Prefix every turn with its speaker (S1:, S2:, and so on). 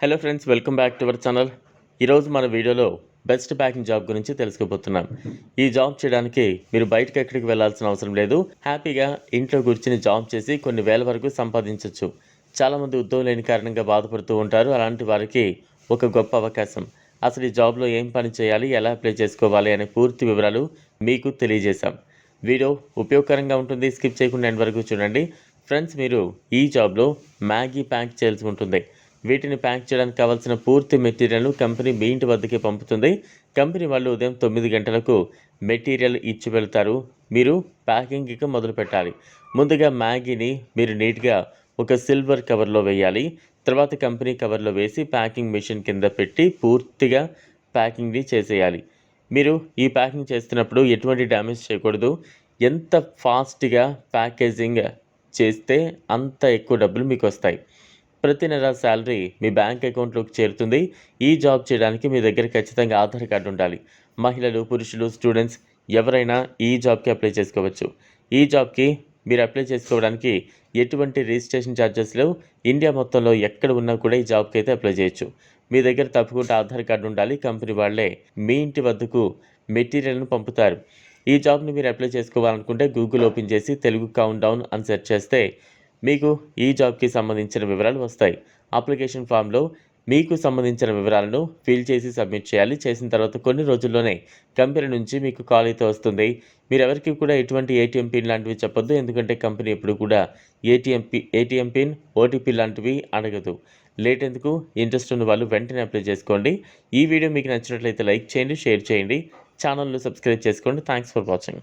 S1: Hello friends welcome back to our channel ఈరోజు మన వీడియోలో బెస్ట్ ప్యాకింగ్ జాబ్ గురించి తెలుసుకోబోతున్నాం. ఈ జాబ్ చేయడానికి మీరు బయటకు ఎక్కడికి వెళ్ళాల్సిన అవసరం లేదు. హ్యాపీగా ఇంట్లో కూర్చుని జాబ్ చేసి కొన్ని వేల వరకు సంపాదించవచ్చు చాలామంది ఉద్యోగం లేని కారణంగా బాధపడుతూ ఉంటారు. అలాంటి వారికి ఒక గొప్ప అవకాశం. అసలు ఈ జాబ్లో ఏం పని చేయాలి ఎలా అప్లై చేసుకోవాలి అనే పూర్తి వివరాలు మీకు తెలియజేశాం. వీడియో ఉపయోగకరంగా ఉంటుంది. స్కిప్ చేయకుండా ఎండ్ వరకు చూడండి. ఫ్రెండ్స్ మీరు ఈ జాబ్లో మ్యాగీ ప్యాక్ చేయాల్సి ఉంటుంది. వీటిని ప్యాక్ చేయడానికి కావాల్సిన పూర్తి మెటీరియల్ను కంపెనీ మీ ఇంటి వద్దకే పంపుతుంది. కంపెనీ వాళ్ళు ఉదయం తొమ్మిది గంటలకు మెటీరియల్ ఇచ్చి వెళ్తారు. మీరు ప్యాకింగ్కి మొదలు పెట్టాలి. ముందుగా మ్యాగీని మీరు నీట్గా ఒక సిల్వర్ కవర్లో వేయాలి. తర్వాత కంపెనీ కవర్లో వేసి ప్యాకింగ్ మిషన్ కింద పెట్టి పూర్తిగా ప్యాకింగ్ని చేసేయాలి. మీరు ఈ ప్యాకింగ్ చేస్తున్నప్పుడు ఎటువంటి డ్యామేజ్ చేయకూడదు. ఎంత ఫాస్ట్గా ప్యాకేజింగ్ చేస్తే అంత ఎక్కువ డబ్బులు మీకు వస్తాయి. ప్రతి నెల శాలరీ మీ బ్యాంక్ అకౌంట్లోకి చేరుతుంది. ఈ జాబ్ చేయడానికి మీ దగ్గర ఖచ్చితంగా ఆధార్ కార్డు ఉండాలి. మహిళలు పురుషులు స్టూడెంట్స్ ఎవరైనా ఈ జాబ్కి అప్లై చేసుకోవచ్చు. ఈ జాబ్కి మీరు అప్లై చేసుకోవడానికి ఎటువంటి రిజిస్ట్రేషన్ ఛార్జెస్ లేవు. ఇండియా మొత్తంలో ఎక్కడ ఉన్నా కూడా ఈ జాబ్కి అయితే అప్లై చేయొచ్చు. మీ దగ్గర తప్పకుండా ఆధార్ కార్డు ఉండాలి. కంపెనీ వాళ్ళే మీ ఇంటి వద్దకు మెటీరియల్ను పంపుతారు. ఈ జాబ్ని మీరు అప్లై చేసుకోవాలనుకుంటే గూగుల్ ఓపెన్ చేసి తెలుగు కౌంట్ డౌన్ అని సెర్చ్ చేస్తే మీకు ఈ జాబ్కి సంబంధించిన వివరాలు వస్తాయి. అప్లికేషన్ ఫామ్లో మీకు సంబంధించిన వివరాలను ఫిల్ చేసి సబ్మిట్ చేయాలి. చేసిన తర్వాత కొన్ని రోజుల్లోనే కంపెనీ నుంచి మీకు కాల్ అయితే వస్తుంది. మీరు ఎవరికి కూడా ఎటువంటి ఏటీఎం పిన్ లాంటివి చెప్పొద్దు. ఎందుకంటే కంపెనీ ఎప్పుడు కూడా ATM P ATM pin OTP లాంటివి అడగదు. లేట్ ఎందుకు? ఇంట్రెస్ట్ ఉన్న వాళ్ళు వెంటనే అప్లై చేసుకోండి. ఈ వీడియో మీకు నచ్చినట్లయితే లైక్ చేయండి షేర్ చేయండి. ఛానల్ను సబ్స్క్రైబ్ చేసుకోండి. Thanks for watching.